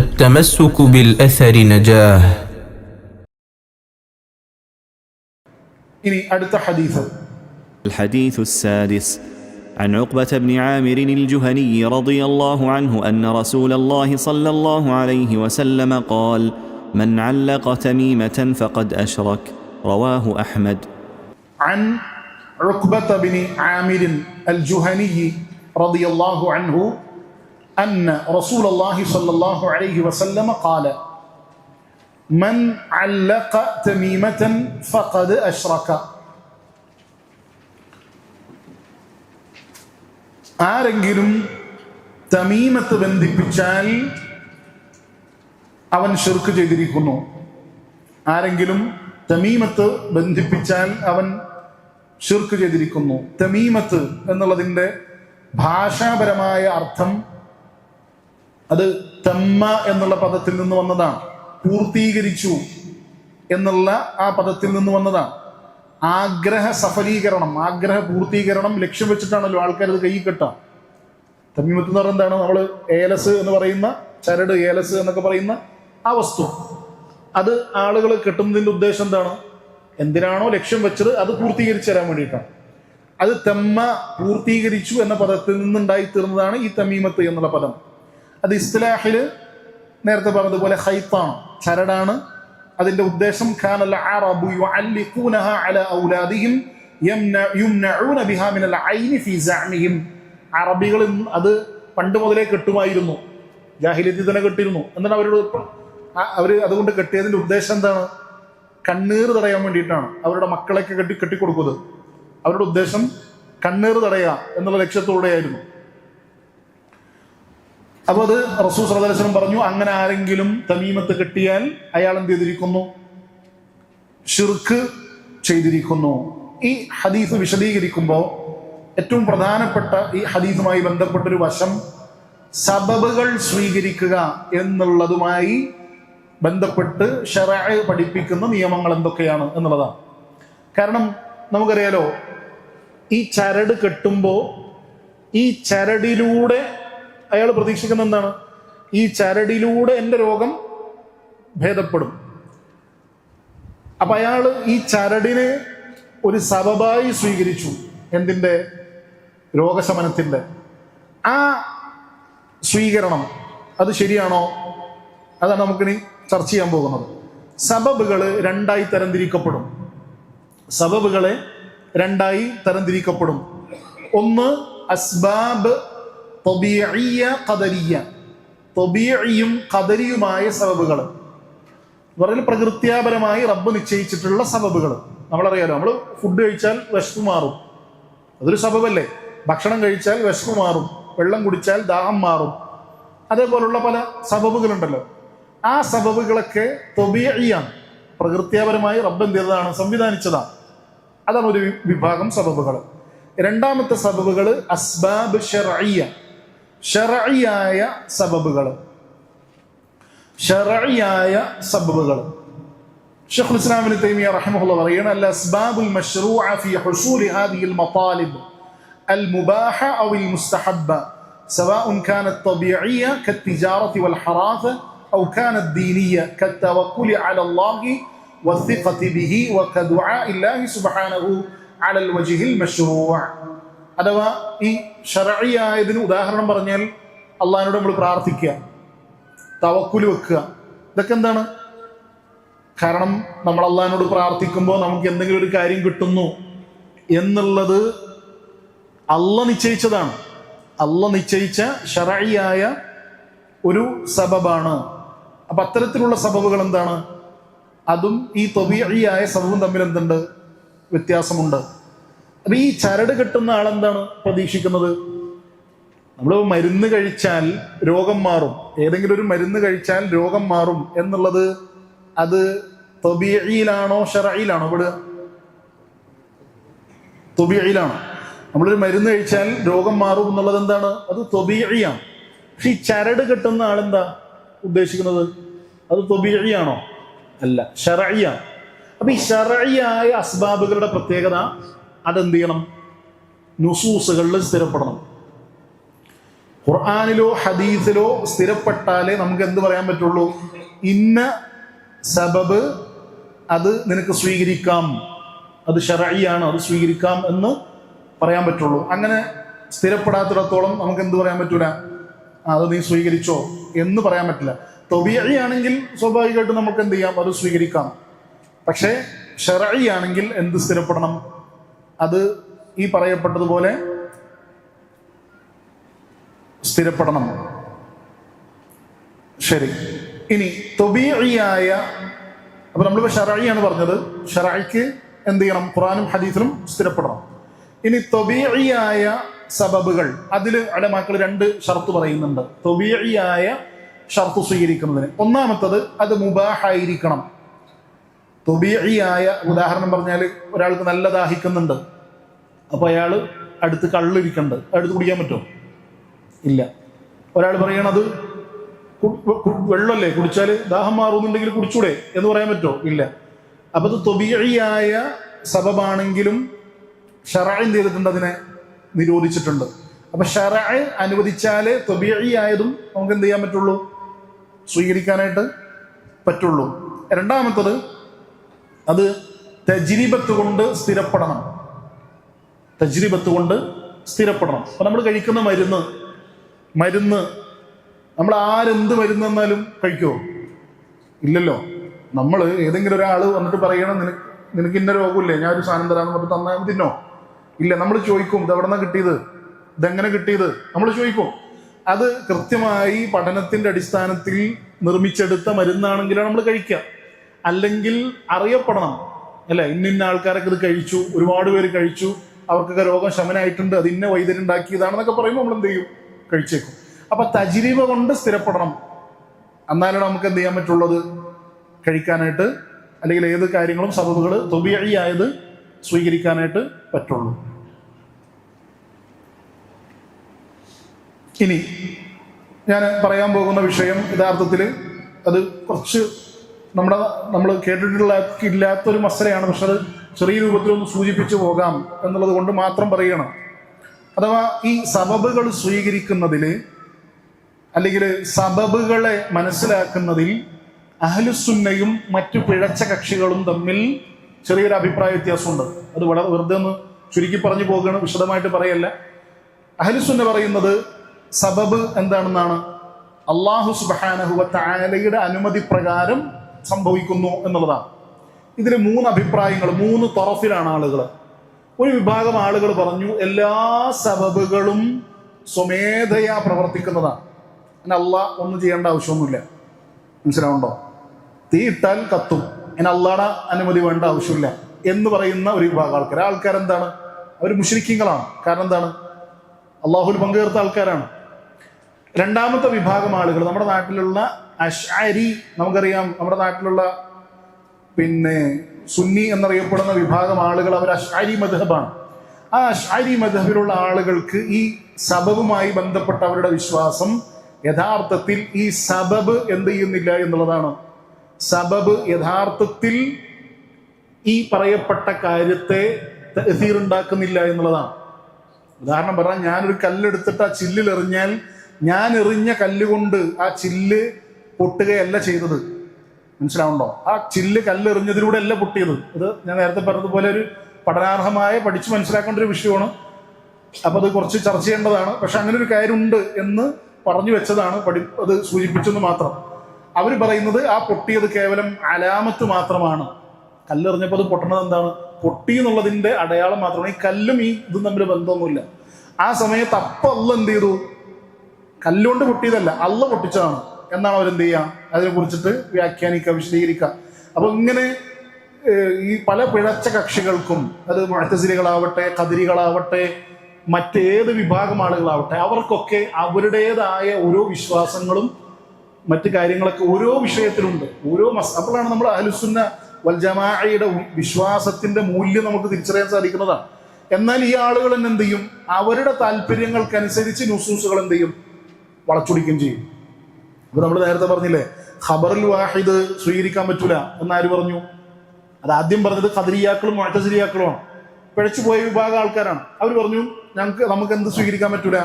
التمسك بالأثر نجاة. الحديث السادس. عن عقبة بن عامر الجهني رضي الله عنه أن رسول الله صلى الله عليه وسلم قال من علق تميمة فقد أشرك رواه أحمد. عن عقبة بن عامر الجهني رضي الله عنه أن رسول الله صلى الله عليه وسلم قال من علق تميمة فقد أشرك ആരെങ്കിലും തമീമത്ത് ബന്ധിപ്പിച്ചാൽ അവൻ ഷിർക്ക് ചെയ്തിരിക്കുന്നു ആരെങ്കിലും തമീമത്ത് ബന്ധിപ്പിച്ചാൽ അവൻ ഷിർക്ക് ചെയ്തിരിക്കുന്നു തമീമത്ത് എന്നുള്ളതിൻ്റെ ഭാഷാപരമായ അർത്ഥം അത് തമ്മ എന്നുള്ള പദത്തിൽ നിന്ന് വന്നതാണ്. പൂർത്തീകരിച്ചു എന്നുള്ള ആ പദത്തിൽ നിന്ന് വന്നതാണ്. ആഗ്രഹ സഫലീകരണം ആഗ്രഹ പൂർത്തീകരണം ലക്ഷ്യം വെച്ചിട്ടാണല്ലോ ആൾക്കാർ അത് കൈ കെട്ടാം തമ്മിമത്ത് എന്ന് എന്താണ്? നമ്മൾ ഏലസ് എന്ന് പറയുന്ന ചരട് ഏലസ് എന്നൊക്കെ പറയുന്ന ആ വസ്തു. അത് ആളുകൾ കെട്ടുന്നതിന്റെ ഉദ്ദേശം എന്താണ്? എന്തിനാണോ ലക്ഷ്യം വെച്ചത് അത് പൂർത്തീകരിച്ചു തരാൻ വേണ്ടിയിട്ടാണ്. അത് തെമ്മ പൂർത്തീകരിച്ചു എന്ന പദത്തിൽ നിന്നുണ്ടായി തീർന്നതാണ് ഈ തമീമത്ത് എന്നുള്ള പദം. അത് ഇസ്തലാഹിൽ നേരത്തെ പറഞ്ഞതുപോലെ ഹൈത്താണ് ചരടാണ്. അതിന്റെ ഉദ്ദേശം ഖാനൽ ബിഹാ മിനൽ ഐനി സഅമിഹിം. അറബികൾ അത് പണ്ട് മുതലേ കെട്ടുമായിരുന്നു. ജാഹിലിയത്തിൽ തന്നെ കെട്ടിരുന്നു. എന്നാണ് അവരോട് അവർ അതുകൊണ്ട് കെട്ടിയതിന്റെ ഉദ്ദേശം എന്താണ്? കണ്ണീർ തടയാൻ വേണ്ടിയിട്ടാണ് അവരുടെ മക്കളൊക്കെ കെട്ടി കെട്ടിക്കൊടുക്കുന്നത്. അവരുടെ ഉദ്ദേശം കണ്ണീർ തടയുക എന്നുള്ള ലക്ഷ്യത്തോടെയായിരുന്നു. അപ്പോൾ അത് റസൂ സലഹുലം പറഞ്ഞു അങ്ങനെ ആരെങ്കിലും തമീമത്ത് കിട്ടിയാൽ അയാൾ എന്ത് ചെയ്തിരിക്കുന്നു? ഷിർക്ക് ചെയ്തിരിക്കുന്നു. ഈ ഹദീസ് വിശദീകരിക്കുമ്പോൾ ഏറ്റവും പ്രധാനപ്പെട്ട ഈ ഹദീസുമായി ബന്ധപ്പെട്ടൊരു വശം സബബുകൾ സ്വീകരിക്കുക എന്നുള്ളതുമായി ബന്ധപ്പെട്ട് ഷെറായ പഠിപ്പിക്കുന്ന നിയമങ്ങൾ എന്തൊക്കെയാണ് എന്നുള്ളതാണ്. കാരണം നമുക്കറിയാലോ ഈ ചരട് കെട്ടുമ്പോൾ ഈ ചരടിലൂടെ അയാൾ പ്രതീക്ഷിക്കുന്ന എന്താണ്? ഈ ചരടിലൂടെ എന്റെ രോഗം ഭേദപ്പെടും. അപ്പൊ അയാൾ ഈ ചരടിനെ ഒരു സബബായി സ്വീകരിച്ചു. എന്തിന്റെ? രോഗശമനത്തിന്റെ. ആ സ്വീകരണം അത് ശരിയാണോ? അതാണ് നമുക്കിനി ചർച്ച ചെയ്യാൻ പോകുന്നത്. സബബുകൾ രണ്ടായി തരംതിരിക്കപ്പെടും. സബബുകളെ രണ്ടായി തരംതിരിക്കപ്പെടും. ഒന്ന് അസ്ബാബ് തൊബിയ കദരിയ തൊബിയയും കദരിയുമായ സബബുകൾ പറഞ്ഞാൽ പ്രകൃത്യാപരമായി റബ്ബ് നിശ്ചയിച്ചിട്ടുള്ള സബബുകൾ നമ്മളറിയാലോ നമ്മൾ ഫുഡ് കഴിച്ചാൽ വിശപ്പ് മാറും. അതൊരു സബബല്ലേ? ഭക്ഷണം കഴിച്ചാൽ വിശപ്പ് മാറും. വെള്ളം കുടിച്ചാൽ ദാഹം മാറും. അതേപോലുള്ള പല സബബുകളുണ്ടല്ലോ. ആ സബബുകളൊക്കെ തൊബിയാണ് പ്രകൃത്യാപരമായി റബ്ബ് എന്ത് ചെയ്തതാണ്? സംവിധാനിച്ചതാണ്. അതാണ് ഒരു വിഭാഗം സബബുകൾ രണ്ടാമത്തെ സബബുകൾ അസ്ബാബ് ഷെറയ്യ ഷെറയ്യായ സബബുകൾ ഷെറയ്യായ സബബുകൾ ഷെഖുൽ ഇസ്ലാം ഇബ്നു തൈമിയ റഹിമഹുള്ള പറയുന്നത് അൽ അസ്ബാബുൽ മശ്റൂഅ ഫി ഹുസൂലി ഹാദിഹി അൽ മതാലിബ് المباحة أو المستحبة سواء كانت طبيعية كالتجارة والحراثة أو كانت دينية كالتوكل على الله والثقة به وكدعاء الله سبحانه على الوجه المشروع അഥവാ ഈ ഷറയായതിന് ഉദാഹരണം പറഞ്ഞാൽ അള്ളാഹിനോട് നമ്മൾ പ്രാർത്ഥിക്കുക തവക്കുൽ വെക്കുക. ഇതൊക്കെ എന്താണ്? കാരണം നമ്മൾ അള്ളാഹിനോട് പ്രാർത്ഥിക്കുമ്പോൾ നമുക്ക് എന്തെങ്കിലും ഒരു കാര്യം കിട്ടുന്നു എന്നുള്ളത് അല്ല നിശ്ചയിച്ചതാണ്. അല്ല നിശ്ചയിച്ച ഷറയായ ഒരു സബബാണ്. അപ്പൊ അത്തരത്തിലുള്ള സബബുകൾ എന്താണ്? അതും ഈ തൊബിയായ സബബും തമ്മിൽ എന്തുണ്ട്? വ്യത്യാസമുണ്ട്. അപ്പൊ ഈ ചരട് കിട്ടുന്ന ആളെന്താണ് പ്രതീക്ഷിക്കുന്നത്? നമ്മൾ മരുന്ന് കഴിച്ചാൽ രോഗം മാറും. ഏതെങ്കിലും ഒരു മരുന്ന് കഴിച്ചാൽ രോഗം മാറും എന്നുള്ളത് അത് തൊബിയയിലാണോ ഷറയിലാണോ ഇവിടെ തൊബിയയിലാണ് നമ്മളൊരു മരുന്ന് കഴിച്ചാൽ രോഗം മാറും എന്നുള്ളത് എന്താണ്? അത് തൊബിയയാണ് പക്ഷെ ഈ ചരട് കിട്ടുന്ന ആളെന്താ ഉദ്ദേശിക്കുന്നത്? അത് തൊബിയയാണോ അല്ല ഷറയാണ് അപ്പൊ ഈ ഷറയായ അസ്ബാബുകളുടെ പ്രത്യേകത അതെന്ത് ചെയ്യണം നുസൂസുകളിൽ സ്ഥിരപ്പെടണം. ഖുർആാനിലോ ഹദീസിലോ സ്ഥിരപ്പെട്ടാലേ നമുക്ക് എന്ത് പറയാൻ പറ്റുള്ളൂ? ഇന്ന സബബ് അത് നിനക്ക് സ്വീകരിക്കാം. അത് ഷറയാണ് അത് സ്വീകരിക്കാം എന്ന് പറയാൻ പറ്റുള്ളൂ. അങ്ങനെ സ്ഥിരപ്പെടാത്തിടത്തോളം നമുക്ക് എന്ത് പറയാൻ പറ്റൂല? അത് നീ സ്വീകരിച്ചോ എന്ന് പറയാൻ പറ്റില്ല. തൊബിയാണെങ്കിൽ സ്വാഭാവികമായിട്ട് നമുക്ക് എന്ത് ചെയ്യാം? അത് സ്വീകരിക്കാം. പക്ഷേ ഷറഴിയാണെങ്കിൽ എന്ത് സ്ഥിരപ്പെടണം? അത് ഈ പറയപ്പെട്ടതുപോലെ സ്ഥിരപ്പെടണം. ശരി. ഇനി തൊബിയായ അപ്പൊ നമ്മളിപ്പോ ഷറായിയാണ് പറഞ്ഞത്. ഷറായിക്ക് എന്ത് ചെയ്യണം? ഖുറാനും ഹദീസിലും സ്ഥിരപ്പെടണം. ഇനി തൊബിയായ സബബുകൾ അതിൽ അലമാക്കൾ രണ്ട് ഷർത്ത് പറയുന്നുണ്ട്. തൊബിയായ ഷർത്ത് സ്വീകരിക്കുന്നതിന്. ഒന്നാമത്തത് അത് മുബാഹായിരിക്കണം തൊബീഴിയായ ഉദാഹരണം പറഞ്ഞാൽ ഒരാൾക്ക് നല്ല ദാഹിക്കുന്നുണ്ട്. അപ്പോൾ അയാൾ അടുത്ത് കള്ളിരിക്കണ്ട്. അടുത്ത് കുടിക്കാൻ പറ്റുമോ ഇല്ല. ഒരാൾ പറയണത് വെള്ളമല്ലേ കുടിച്ചാൽ ദാഹം മാറുന്നുണ്ടെങ്കിൽ കുടിച്ചൂടെ എന്ന് പറയാൻ പറ്റുമോ ഇല്ല. അപ്പൊ അത് തൊബിയായ സബബാണെങ്കിലും ഷറാൻ ചെയ്തിട്ടുണ്ട് അതിനെ നിരോധിച്ചിട്ടുണ്ട്. അപ്പൊ ഷറാ അനുവദിച്ചാലേ തൊബിയായതും നമുക്ക് എന്ത് ചെയ്യാൻ പറ്റുള്ളൂ? സ്വീകരിക്കാനായിട്ട് പറ്റുള്ളൂ. രണ്ടാമത്തത് അത് തജ്രീബത്ത് കൊണ്ട് സ്ഥിരപ്പെടണം. തജ്രീബത്ത് കൊണ്ട് സ്ഥിരപ്പെടണം. അപ്പൊ നമ്മൾ കഴിക്കുന്ന മരുന്ന് മരുന്ന് നമ്മൾ ആരെന്ത് മരുന്ന് തന്നാലും കഴിക്കുമോ ഇല്ലല്ലോ. നമ്മൾ ഏതെങ്കിലും ഒരാൾ വന്നിട്ട് പറയണം നിനക്ക് നിനക്ക് ഇന്ന രോഗമില്ലേ ഞാൻ ഒരു സാധനം തരാന്ന് പറഞ്ഞിട്ട് തന്നാൽ തിന്നോ ഇല്ല നമ്മൾ ചോദിക്കും ഇത് എവിടെന്നാ കിട്ടിയത്? ഇതെങ്ങനെ കിട്ടിയത്? നമ്മൾ ചോദിക്കും. അത് കൃത്യമായി പഠനത്തിന്റെ അടിസ്ഥാനത്തിൽ നിർമ്മിച്ചെടുത്ത മരുന്നാണെങ്കിലാണ് നമ്മൾ കഴിക്കുക. അല്ലെങ്കിൽ അറിയപ്പെടണം. അല്ലെ? ഇന്ന ആൾക്കാരൊക്കെ ഇത് കഴിച്ചു ഒരുപാട് പേര് കഴിച്ചു അവർക്കൊക്കെ രോഗം ശമനായിട്ടുണ്ട് അത് ഇന്ന വൈദ്യൻ ഉണ്ടാക്കിയതാണെന്നൊക്കെ പറയുമ്പോൾ നമ്മൾ എന്ത് ചെയ്യും? കഴിച്ചേക്കും. അപ്പൊ തജിരീവ കൊണ്ട് സ്ഥിരപ്പെടണം. എന്നാലാണ് നമുക്ക് എന്ത് ചെയ്യാൻ പറ്റുള്ളത്? കഴിക്കാനായിട്ട് അല്ലെങ്കിൽ ഏത് കാര്യങ്ങളും സബബുകൾ തൊബിയായത് സ്വീകരിക്കാനായിട്ട് പറ്റുള്ളൂ. ഇനി ഞാൻ പറയാൻ പോകുന്ന വിഷയം യഥാർത്ഥത്തിൽ അത് കുറച്ച് നമ്മുടെ നമ്മൾ കേട്ടിട്ടുള്ള ഇല്ലാത്തൊരു മസലയാണ് പക്ഷെ അത് ചെറിയ രൂപത്തിലൊന്ന് സൂചിപ്പിച്ചു പോകാം എന്നുള്ളത് കൊണ്ട് മാത്രം പറയണം അഥവാ ഈ സബബുകൾ സ്വീകരിക്കുന്നതിൽ അല്ലെങ്കിൽ സബബുകളെ മനസ്സിലാക്കുന്നതിൽ അഹലുസുന്നയും മറ്റു പിഴച്ച കക്ഷികളും തമ്മിൽ ചെറിയൊരു അഭിപ്രായ വ്യത്യാസമുണ്ട്. അത് വളരെ വെറുതെ ഒന്ന് ചുരുക്കി പറഞ്ഞു പോകുകയാണ് വിശദമായിട്ട് പറയല്ല. അഹലുസുന്ന പറയുന്നത് സബബ് എന്താണെന്നാണ്. അള്ളാഹു സുബാനഹുബത്ത് താലയുടെ അനുമതി പ്രകാരം സംഭവിക്കുന്നു എന്നുള്ളതാണ്. ഇതിൽ മൂന്ന് അഭിപ്രായങ്ങൾ മൂന്ന് തറഫിലാണ് ആളുകൾ ഒരു വിഭാഗം ആളുകൾ പറഞ്ഞു എല്ലാ സബബുകളും സ്വമേധയാ പ്രവർത്തിക്കുന്നതാണ്. അങ്ങനെ അല്ല ഒന്നും ചെയ്യേണ്ട ആവശ്യമൊന്നുമില്ല. മനസ്സിലാവുണ്ടോ തീ ഇട്ടാൽ കത്തും. അങ്ങനെ അള്ളാടെ അനുമതി വേണ്ട ആവശ്യമില്ല എന്ന് പറയുന്ന ഒരു വിഭാഗം ആൾക്കാർ ആൾക്കാരെന്താണ് അവർ മുഷരിക്കങ്ങളാണ് കാരണം എന്താണ്? അള്ളാഹുൽ പങ്കുചേർത്ത ആൾക്കാരാണ്. രണ്ടാമത്തെ വിഭാഗം ആളുകൾ നമ്മുടെ നാട്ടിലുള്ള അഷ്അരി നമുക്കറിയാം നമ്മുടെ നാട്ടിലുള്ള പിന്നെ സുന്നി എന്നറിയപ്പെടുന്ന വിഭാഗം ആളുകൾ അവർ അഷ്അരി മധബാണ് ആ അഷ്അരി മധബിലുള്ള ആളുകൾക്ക് ഈ സബബുമായി ബന്ധപ്പെട്ട അവരുടെ വിശ്വാസം യഥാർത്ഥത്തിൽ ഈ സബബ് എന്ത് ചെയ്യുന്നില്ല എന്നുള്ളതാണ്. സബബ് യഥാർത്ഥത്തിൽ ഈ പറയപ്പെട്ട കാര്യത്തെ തഹീർ ഉണ്ടാക്കുന്നില്ല എന്നുള്ളതാണ്. ഉദാഹരണം പറഞ്ഞാൽ ഞാനൊരു കല്ലെടുത്തിട്ട് ആ ചില്ലിൽ എറിഞ്ഞാൽ ഞാൻ എറിഞ്ഞ കല്ലുകൊണ്ട് ആ ചില്ല് പൊട്ടുകയല്ല ചെയ്തത്. മനസ്സിലാവുണ്ടോ ആ ചില്ല് കല്ലെറിഞ്ഞതിലൂടെ അല്ല പൊട്ടിയത്. ഇത് ഞാൻ നേരത്തെ പറഞ്ഞതുപോലെ ഒരു പഠനാർഹമായ പഠിച്ച് മനസ്സിലാക്കേണ്ട ഒരു വിഷയമാണ്. അപ്പൊ അത് കുറച്ച് ചർച്ച ചെയ്യേണ്ടതാണ്. പക്ഷെ അങ്ങനെ ഒരു കാര്യമുണ്ട് എന്ന് പറഞ്ഞു വെച്ചതാണ് പഠി അത് സൂചിപ്പിച്ചെന്ന് മാത്രം. അവർ പറയുന്നത് ആ പൊട്ടിയത് കേവലം അലാമത്ത് മാത്രമാണ്. കല്ലെറിഞ്ഞപ്പോൾ അത് പൊട്ടണത് എന്താണ്? പൊട്ടി എന്നുള്ളതിന്റെ അടയാളം മാത്രമാണ്. ഈ കല്ലും ഈ ഇതും തമ്മിൽ ബന്ധമൊന്നുമില്ല. ആ സമയത്ത് അപ്പ അല്ല എന്ത് ചെയ്തു? കല്ലുകൊണ്ട് പൊട്ടിയതല്ല അല്ല പൊട്ടിച്ചതാണ്. എന്നാണ് അവരെന്ത് ചെയ്യുക അതിനെ കുറിച്ചിട്ട് വ്യാഖ്യാനിക്കുക വിശദീകരിക്കുക അപ്പൊ ഇങ്ങനെ ഈ പല പിഴച്ച കക്ഷികൾക്കും അത് മുഴത്തസിരികളാവട്ടെ കതിരികളാവട്ടെ മറ്റേത് വിഭാഗം ആളുകളാവട്ടെ അവർക്കൊക്കെ അവരുടേതായ ഓരോ വിശ്വാസങ്ങളും മറ്റു കാര്യങ്ങളൊക്കെ ഓരോ വിഷയത്തിലുണ്ട്. ഓരോ മസ് അപ്പോഴാണ് നമ്മൾ അഹലുസുന്ന വൽജമാഅയുടെ വിശ്വാസത്തിന്റെ മൂല്യം നമുക്ക് തിരിച്ചറിയാൻ സാധിക്കുന്നതാണ് എന്നാൽ ഈ ആളുകൾ തന്നെ എന്ത് ചെയ്യും? അവരുടെ താല്പര്യങ്ങൾക്കനുസരിച്ച് ന്യൂസൂസുകൾ എന്ത് ചെയ്യും? വളച്ചൊടിക്കുകയും ചെയ്യും. അപ്പൊ നമ്മൾ നേരത്തെ പറഞ്ഞില്ലേ ഖബറിൽ വാഹിദ് സ്വീകരിക്കാൻ പറ്റൂല എന്നാര് പറഞ്ഞു? അത് ആദ്യം പറഞ്ഞത് ഖദരിയാക്കളും പിഴച്ചു പോയ വിഭാഗം ആൾക്കാരാണ്. അവർ പറഞ്ഞു ഞങ്ങൾക്ക് നമുക്ക് എന്ത് സ്വീകരിക്കാൻ പറ്റൂല?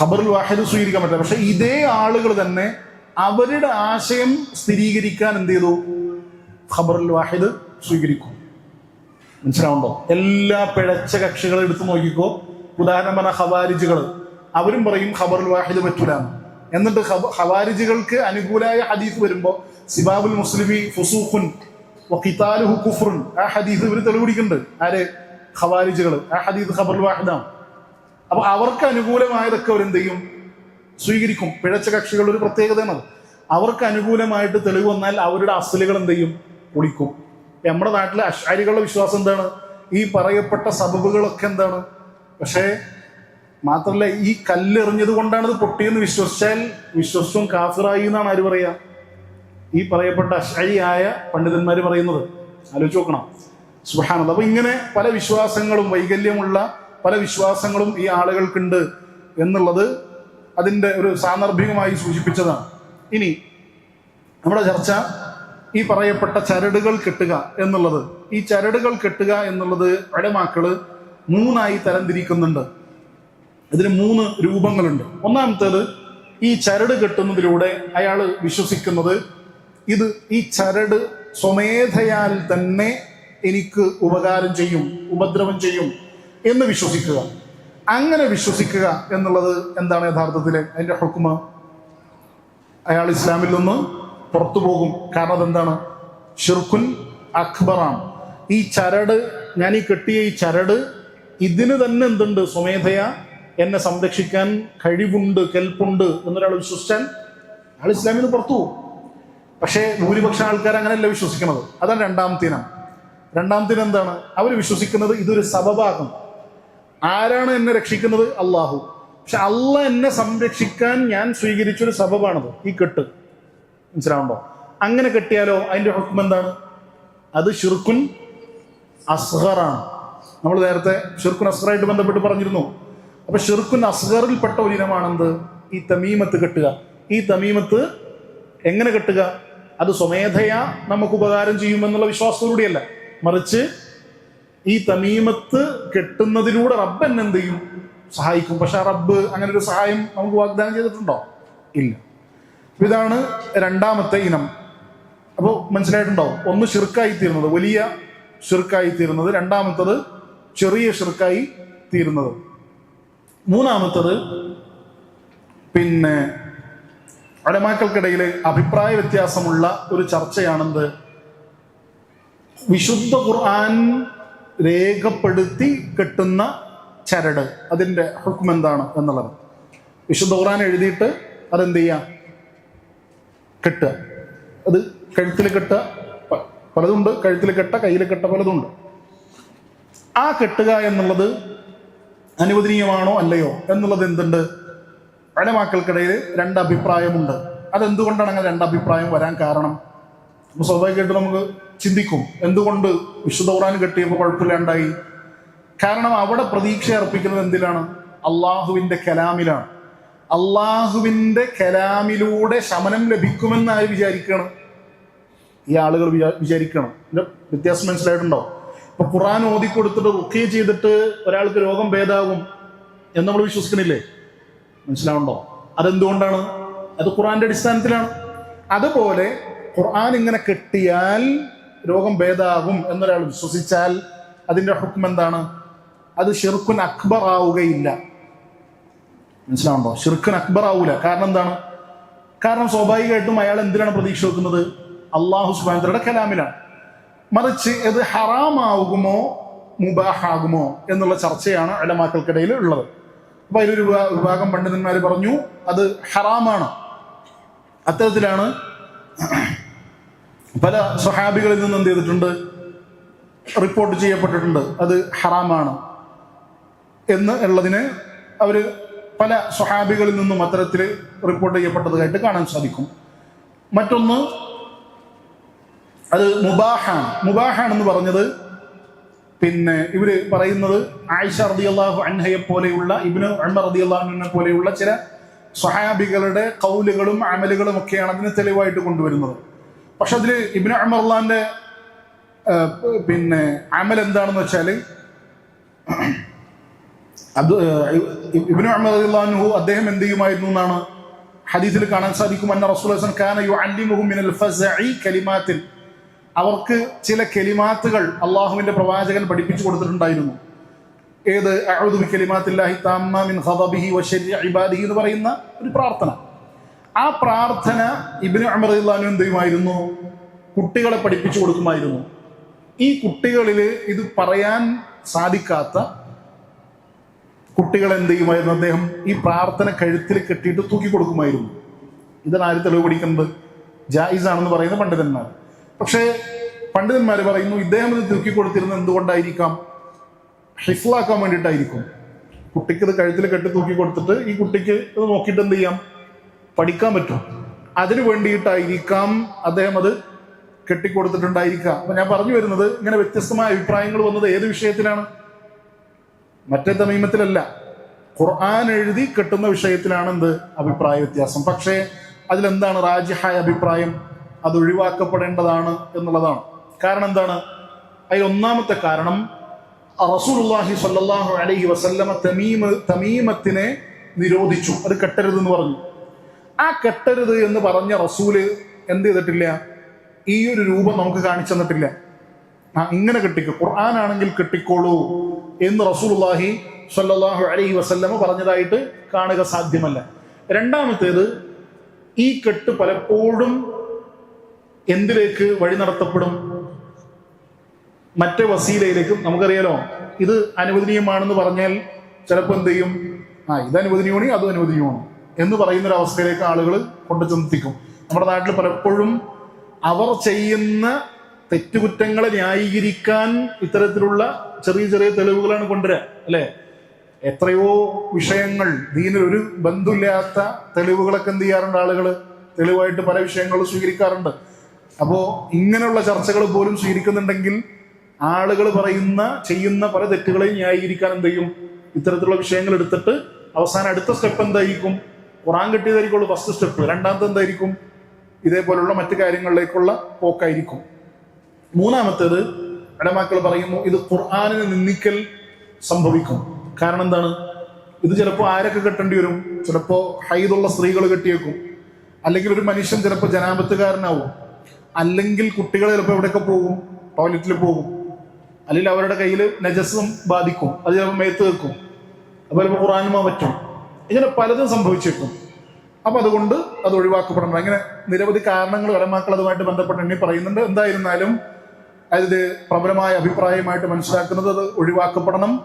ഖബറിൽ വാഹിദ് സ്വീകരിക്കാൻ പറ്റില്ല. പക്ഷെ ഇതേ ആളുകൾ തന്നെ അവരുടെ ആശയം സ്ഥിരീകരിക്കാൻ എന്ത് ചെയ്തു? ഖബറിൽ വാഹിദ് സ്വീകരിക്കും. മനസ്സിലാവുണ്ടോ? എല്ലാ പിഴച്ച കക്ഷികളും എടുത്തു നോക്കിക്കോ. ഉദാഹരണം പറഞ്ഞ ഖവാരിജുകൾ അവരും പറയും ഖബറിൽ വാഹിദ് പറ്റൂല എന്നിട്ട് ഹവാരിജികൾക്ക് അനുകൂലമായ ഹദീസ് വരുമ്പോൾ സിബാബുൽ മുസ്ലിമി ഫുസൂഖുൻ വഖിതാലുഹു കുഫ്റുൻ. ആ ഹദീസ് ഇവർ തെളിവിടിക്കുന്നുണ്ട് ആര്? ഹവാരിജികൾ ആ ഹദീസ് ഖബറുൽ വാഹിദാണ്. അപ്പൊ അവർക്ക് അനുകൂലമായതൊക്കെ അവരെന്ത് ചെയ്യും സ്വീകരിക്കും. പിഴച്ച കക്ഷികളുടെ ഒരു പ്രത്യേകതയാണ് അത്. അവർക്ക് അനുകൂലമായിട്ട് തെളിവ് വന്നാൽ അവരുടെ അസലുകൾ എന്ത് ചെയ്യും പൊളിക്കും. നമ്മുടെ നാട്ടിലെ അഷാരികളുടെ വിശ്വാസം എന്താണ്? ഈ പറയപ്പെട്ട സബബുകളൊക്കെ എന്താണ്? പക്ഷേ മാത്രമല്ല ഈ കല്ലെറിഞ്ഞത് കൊണ്ടാണ് ഇത് പൊട്ടിയെന്ന് വിശ്വസിച്ചാൽ വിശ്വസവും കാഫിറായി എന്നാണ് ആര് പറയാ? ഈ പറയപ്പെട്ട അഷാരിയായ പണ്ഡിതന്മാർ പറയുന്നത്. ആലോചിച്ച് നോക്കണം. സുഹാനത് അപ്പൊ ഇങ്ങനെ പല വിശ്വാസങ്ങളും വൈകല്യമുള്ള പല വിശ്വാസങ്ങളും ഈ ആളുകൾക്കുണ്ട് എന്നുള്ളത് അതിന്റെ ഒരു സാന്ദർഭികമായി സൂചിപ്പിച്ചതാണ്. ഇനി നമ്മുടെ ചർച്ച ഈ പറയപ്പെട്ട ചരടുകൾ കെട്ടുക എന്നുള്ളത്. ഈ ചരടുകൾ കെട്ടുക എന്നുള്ളത് അടമാക്കൾ മൂന്നായി തരംതിരിക്കുന്നുണ്ട്. ഇതിന് മൂന്ന് രൂപങ്ങളുണ്ട്. ഒന്നാമത്തേത് ഈ ചരട് കെട്ടുന്നതിലൂടെ അയാൾ വിശ്വസിക്കുന്നത് ഇത് ഈ ചരട് സ്വമേധയാൽ തന്നെ എനിക്ക് ഉപകാരം ചെയ്യും ഉപദ്രവം ചെയ്യും എന്ന് വിശ്വസിക്കുക. അങ്ങനെ വിശ്വസിക്കുക എന്നുള്ളത് എന്താണ് യഥാർത്ഥത്തിൽ അതിന്റെ ഹുക്കുമ അയാൾ ഇസ്ലാമിൽ നിന്ന് പുറത്തു പോകും. കാരണം അതെന്താണ്? ഷിർഖുൻ അക്ബറാണ്. ഈ ചരട് ഞാൻ ഈ കെട്ടിയ ഈ ചരട് ഇതിന് തന്നെ എന്തുണ്ട്? സ്വമേധയാ എന്നെ സംരക്ഷിക്കാൻ കഴിവുണ്ട് കെൽപ്പുണ്ട് എന്നൊരാൾ വിശ്വസിച്ചാൽ അയാൾ ഇസ്ലാമിൽ നിന്ന് പുറത്തു പോകും. പക്ഷേ ഭൂരിപക്ഷം ആൾക്കാർ അങ്ങനെയല്ല വിശ്വസിക്കുന്നത്. അതാണ് രണ്ടാമത്തെ ഇനം രണ്ടാമത്തെ ഇനം എന്താണ്? അവർ വിശ്വസിക്കുന്നത് ഇതൊരു സബബാകും. ആരാണ് എന്നെ രക്ഷിക്കുന്നത്? അള്ളാഹു. പക്ഷെ അല്ല എന്നെ സംരക്ഷിക്കാൻ ഞാൻ സ്വീകരിച്ചൊരു സബബാണത്. ഈ കെട്ട്. മനസ്സിലാവുണ്ടോ? അങ്ങനെ കെട്ടിയാലോ അതിന്റെ ഹുക്കം എന്താണ്? അത് ഷിർക്കുൻ അസ്ഹറാണ് നമ്മൾ നേരത്തെ ഷിർക്കുൻ അസ്ഹറായിട്ട് ബന്ധപ്പെട്ട് പറഞ്ഞിരുന്നു. അപ്പൊ ഷിർക്കുൻ അസ്ഹറിൽപ്പെട്ട ഒരു ഇനമാണെന്ത്? ഈ തമീമത്ത് കെട്ടുക. ഈ തമീമത്ത് എങ്ങനെ കെട്ടുക? അത് സ്വമേധയാ നമുക്ക് ഉപകാരം ചെയ്യുമെന്നുള്ള വിശ്വാസത്തോടുകൂടിയല്ല. മറിച്ച് ഈ തമീമത്ത് കെട്ടുന്നതിലൂടെ റബ്ബ് എന്നെ എന്ത് ചെയ്യും? സഹായിക്കും. പക്ഷെ ആ റബ്ബ് അങ്ങനെ ഒരു സഹായം നമുക്ക് വാഗ്ദാനം ചെയ്തിട്ടുണ്ടോ? ഇല്ല. ഇതാണ് രണ്ടാമത്തെ ഇനം. അപ്പോൾ മനസ്സിലായിട്ടുണ്ടോ? ഒന്ന് ഷിർക്കായി തീരുന്നത്. വലിയ ഷിർക്കായി തീരുന്നത്. രണ്ടാമത്തത് ചെറിയ ഷിർക്കായി തീരുന്നത്. മൂന്നാമത്തത് പിന്നെ അടമാക്കൾക്കിടയിലെ അഭിപ്രായ വ്യത്യാസമുള്ള ഒരു ചർച്ചയാണെന്ത്? വിശുദ്ധ ഖുർആൻ രേഖപ്പെടുത്തി കെട്ടുന്ന ചരട്. അതിന്റെ ഹുക്ം എന്താണ് എന്നുള്ളത്. വിശുദ്ധ ഖുർആൻ എഴുതിയിട്ട് അതെന്ത് ചെയ്യാം കെട്ടുക. അത് കഴുത്തിൽ കെട്ടുക പലതുണ്ട്. കഴുത്തിൽ കെട്ട കയ്യിൽ കെട്ട പലതുണ്ട്. ആ കെട്ടുക എന്നുള്ളത് അനുവദനീയമാണോ അല്ലയോ എന്നുള്ളത് എന്തുണ്ട്? അലമാക്കൾക്കിടയിൽ രണ്ട് അഭിപ്രായമുണ്ട് അതെന്തുകൊണ്ടാണ് അങ്ങനെ രണ്ട് അഭിപ്രായം വരാൻ കാരണം? അപ്പൊ സ്വാഭാവികമായിട്ട് നമുക്ക് ചിന്തിക്കും. എന്തുകൊണ്ട് വിശുദ്ധ ഖുർആൻ കെട്ടിയപ്പോൾ കുഴപ്പമില്ലാണ്ടായി? കാരണം അവിടെ പ്രതീക്ഷ അർപ്പിക്കുന്നത് എന്തിലാണ്? അള്ളാഹുവിന്റെ കലാമിലാണ്. അള്ളാഹുവിന്റെ കലാമിലൂടെ ശമനം ലഭിക്കുമെന്ന് ആര് വിചാരിക്കണം ഈ ആളുകൾ വിചാരിക്കണം. വ്യത്യാസം മനസ്സിലായിട്ടുണ്ടോ? ഇപ്പൊ ഖുറാൻ ഓതിക്കൊടുത്തിട്ട് റുക്കിയ ചെയ്തിട്ട് ഒരാൾക്ക് രോഗം ഭേദാകും എന്ന് നമ്മൾ വിശ്വസിക്കണില്ലേ? മനസ്സിലാവുണ്ടോ? അതെന്തുകൊണ്ടാണ്? അത് ഖുറാന്റെ അടിസ്ഥാനത്തിലാണ്. അതുപോലെ ഖുർആൻ ഇങ്ങനെ കെട്ടിയാൽ രോഗം ഭേദാകും എന്നൊരാൾ വിശ്വസിച്ചാൽ അതിന്റെ ഹുക്കം എന്താണ്? അത് ഷിർഖുൻ അക്ബർ ആവുകയില്ല. മനസ്സിലാവുണ്ടോ? ഷിർഖുൻ അക്ബർ ആവൂല. കാരണം എന്താണ്? കാരണം സ്വാഭാവികമായിട്ടും അയാൾ എന്തിനാണ് പ്രതീക്ഷ വെക്കുന്നത്? അള്ളാഹു സുബാനത്തയുടെ കലാമിലാണ്. മറിച്ച് ഇത് ഹറാമാകുമോ മുബാഹാകുമോ എന്നുള്ള ചർച്ചയാണ് അലമാക്കൾക്കിടയിൽ ഉള്ളത്. അപ്പൊ അതിലൊരു വിഭാ- വിഭാഗം പണ്ഡിതന്മാർ പറഞ്ഞു അത് ഹറാമാണ്. അത്തരത്തിലാണ് പല സ്വഹാബികളിൽ നിന്ന് എന്ത് ചെയ്തിട്ടുണ്ട്? റിപ്പോർട്ട് ചെയ്യപ്പെട്ടിട്ടുണ്ട് അത് ഹറാമാണ് എന്ന് ഉള്ളതിന് അവർ പല സ്വഹാബികളിൽ നിന്നും അത്തരത്തിൽ റിപ്പോർട്ട് ചെയ്യപ്പെട്ടതായിട്ട് കാണാൻ സാധിക്കും. മറ്റൊന്ന് അത് മുബാഹാണ്. മുബാഹാണ് എന്ന് പറഞ്ഞത് പിന്നെ ഇവർ പറയുന്നത് ആയിഷ റളിയല്ലാഹു അൻഹയെ പോലെയുള്ള ഇബിന് ഇബ്നു ഉമർ അള്ളാഹുനെ പോലെയുള്ള ചില സ്വഹാബികളുടെ കൗലുകളും അമലുകളും ഒക്കെയാണ് അതിന് തെളിവായിട്ട് കൊണ്ടുവരുന്നത്. പക്ഷെ അതിൽ ഇബിന് ഉമർ അള്ളാഹിന്റെ പിന്നെ അമൽ എന്താണെന്ന് വെച്ചാൽ അത് ഇബിന് ഇബിനു അള്ളാഹു അദ്ദേഹം എന്ത് ചെയ്യുമായിരുന്നു എന്നാണ് ഹദീസിൽ കാണാൻ സാധിക്കും. അന്ന റസൂൽ ഖാന യുഅല്ലിമുഹും മിനൽ ഫസ്ഇ കലിമാത്തിൽ അവർക്ക് ചില കെലിമാത്തുകൾ അള്ളാഹുവിന്റെ പ്രവാചകൻ പഠിപ്പിച്ചു കൊടുത്തിട്ടുണ്ടായിരുന്നു. ഏത്? എന്ന് പറയുന്ന ഒരു പ്രാർത്ഥന. ആ പ്രാർത്ഥന ഇബിന് അമറുല്ലാനു റളിയല്ലാഹു എന്ത് ചെയ്യുമായിരുന്നു കുട്ടികളെ പഠിപ്പിച്ചു കൊടുക്കുമായിരുന്നു. ഈ കുട്ടികളിൽ ഇത് പറയാൻ സാധിക്കാത്ത കുട്ടികൾ എന്ത് ചെയ്യുമായിരുന്നു? അദ്ദേഹം ഈ പ്രാർത്ഥന കഴുത്തിൽ കെട്ടിയിട്ട് തൂക്കി കൊടുക്കുമായിരുന്നു ഇതാണ് ആര് തെളിവ് പിടിക്കുന്നത് ജായിസ് ആണെന്ന് പറയുന്ന പണ്ഡിതന്മാർ. പക്ഷേ പണ്ഡിതന്മാർ പറയുന്നു ഇദ്ദേഹം ഇത് തൂക്കി കൊടുത്തിരുന്നത് എന്തുകൊണ്ടായിരിക്കാം? ഹിഫ്ലാക്കാൻ വേണ്ടിയിട്ടായിരിക്കും. കുട്ടിക്ക് ഇത് കഴുത്തിൽ കെട്ടി തൂക്കി കൊടുത്തിട്ട് ഈ കുട്ടിക്ക് ഇത് നോക്കിയിട്ട് എന്ത് ചെയ്യാം? പഠിക്കാൻ പറ്റും. അതിനു വേണ്ടിയിട്ടായിരിക്കാം അദ്ദേഹം അത് കെട്ടിക്കൊടുത്തിട്ടുണ്ടായിരിക്കാം അപ്പൊ ഞാൻ പറഞ്ഞു വരുന്നത് ഇങ്ങനെ വ്യത്യസ്തമായ അഭിപ്രായങ്ങൾ വന്നത് ഏത് വിഷയത്തിലാണ്? മറ്റേ തമീമത്തിലല്ല. ഖുർആൻ എഴുതി കെട്ടുന്ന വിഷയത്തിലാണ് എന്ത് അഭിപ്രായ വ്യത്യാസം. പക്ഷേ അതിലെന്താണ് റാജിഹായ അഭിപ്രായം? അത് ഒഴിവാക്കപ്പെടേണ്ടതാണ് എന്നുള്ളതാണ്. കാരണം എന്താണ്? അതിൽ ഒന്നാമത്തെ കാരണം റസൂലുള്ളാഹി സല്ലാഹു അലൈഹി വസല്ലമ തമീമ തമീമത്തിനെ നിരോധിച്ചു. അത് കെട്ടരുത് എന്ന് പറഞ്ഞു. ആ കെട്ടരുത് എന്ന് പറഞ്ഞ റസൂൽ എന്ത് ചെയ്തിട്ടില്ല? ഈ ഒരു രൂപം നമുക്ക് കാണിച്ചു തന്നിട്ടില്ല. ആ ഇങ്ങനെ കെട്ടിക്കോ. ഖുർആനാണെങ്കിൽ കെട്ടിക്കോളൂ എന്ന് റസൂലുള്ളാഹി സല്ലാഹു അലൈഹി വസല്ലമ പറഞ്ഞതായിട്ട് കാണുക സാധ്യമല്ല. രണ്ടാമത്തേത് ഈ കെട്ട് പലപ്പോഴും എന്തിലേക്ക് വഴി നടത്തപ്പെടും? മറ്റേ വസീലയിലേക്കും നമുക്കറിയാലോ ഇത് അനുവദനീയമാണെന്ന് പറഞ്ഞാൽ ചിലപ്പോൾ എന്ത് ചെയ്യും? ആ ഇത് അനുവദനീയമാണ് അതും അനുവദനീയമാണ് എന്ന് പറയുന്ന ഒരു അവസ്ഥയിലേക്ക് ആളുകൾ കൊണ്ടു ചെന്നെത്തിക്കും. നമ്മുടെ നാട്ടിൽ പലപ്പോഴും അവർ ചെയ്യുന്ന തെറ്റുകുറ്റങ്ങളെ ന്യായീകരിക്കാൻ ഇത്തരത്തിലുള്ള ചെറിയ ചെറിയ തെളിവുകളാണ് കൊണ്ടുവരിക അല്ലെ? എത്രയോ വിഷയങ്ങൾ ദീനിൽ ഒരു ബന്ധമില്ലാത്ത തെളിവുകളൊക്കെ എന്ത് ചെയ്യാറുണ്ട് ആളുകൾ തെളിവായിട്ട് പല വിഷയങ്ങളും സ്വീകരിക്കാറുണ്ട്. അപ്പോൾ ഇങ്ങനെയുള്ള ചർച്ചകൾ പോലും സ്വീകരിക്കുന്നുണ്ടെങ്കിൽ ആളുകൾ പറയുന്ന ചെയ്യുന്ന പല തെറ്റുകളെയും ന്യായീകരിക്കാൻ എന്ത് ചെയ്യും? ഇത്തരത്തിലുള്ള വിഷയങ്ങൾ എടുത്തിട്ട് അവസാനം അടുത്ത സ്റ്റെപ്പ് എന്തായിരിക്കും? ഖുറാൻ കിട്ടിയതായിരിക്കുള്ളൂ ഫസ്റ്റ് സ്റ്റെപ്പ് രണ്ടാമത്തെ എന്തായിരിക്കും? ഇതേപോലുള്ള മറ്റു കാര്യങ്ങളിലേക്കുള്ള പോക്കായിരിക്കും. മൂന്നാമത്തേത് ഇടമാക്കൾ പറയുന്നു ഇത് ഖുർആാനിന് നിന്ദിക്കൽ സംഭവിക്കും. കാരണം എന്താണ്? ഇത് ചിലപ്പോൾ ആരൊക്കെ കെട്ടേണ്ടി വരും? ചിലപ്പോൾ ഹൈദുള്ള സ്ത്രീകൾ കെട്ടിയേക്കും. അല്ലെങ്കിൽ ഒരു മനുഷ്യൻ ചിലപ്പോൾ ജനാപത്തുകാരനാവും. അല്ലെങ്കിൽ കുട്ടികൾ ചിലപ്പോൾ എവിടെയൊക്കെ പോകും? ടോയ്ലറ്റിൽ പോകും. അല്ലെങ്കിൽ അവരുടെ കയ്യിൽ നജസ്സും ബാധിക്കും. അത് ചിലപ്പോൾ മേത്ത് വെക്കും. അപ്പോൾ ചിലപ്പോൾ ഖുറാനുമാ പറ്റും. ഇങ്ങനെ പലതും സംഭവിച്ചേക്കും അപ്പം അതുകൊണ്ട് അത് ഒഴിവാക്കപ്പെടണം. അങ്ങനെ നിരവധി കാരണങ്ങൾ വരമാക്കൾ അതുമായിട്ട് ബന്ധപ്പെട്ട് എണ്ണി പറയുന്നുണ്ട്. എന്തായിരുന്നാലും അതിന് പ്രബലമായ അഭിപ്രായമായിട്ട് മനസ്സിലാക്കുന്നത് അത് ഒഴിവാക്കപ്പെടണം.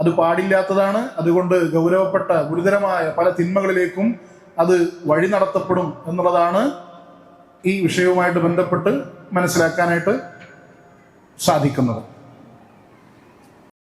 അത് പാടില്ലാത്തതാണ്. അതുകൊണ്ട് ഗൗരവപ്പെട്ട ഗുരുതരമായ പല തിന്മകളിലേക്കും അത് വഴി നടത്തപ്പെടും എന്നുള്ളതാണ് ഈ വിഷയവുമായിട്ട് ബന്ധപ്പെട്ട് മനസ്സിലാക്കാനായിട്ട് സാധിക്കുന്നത്.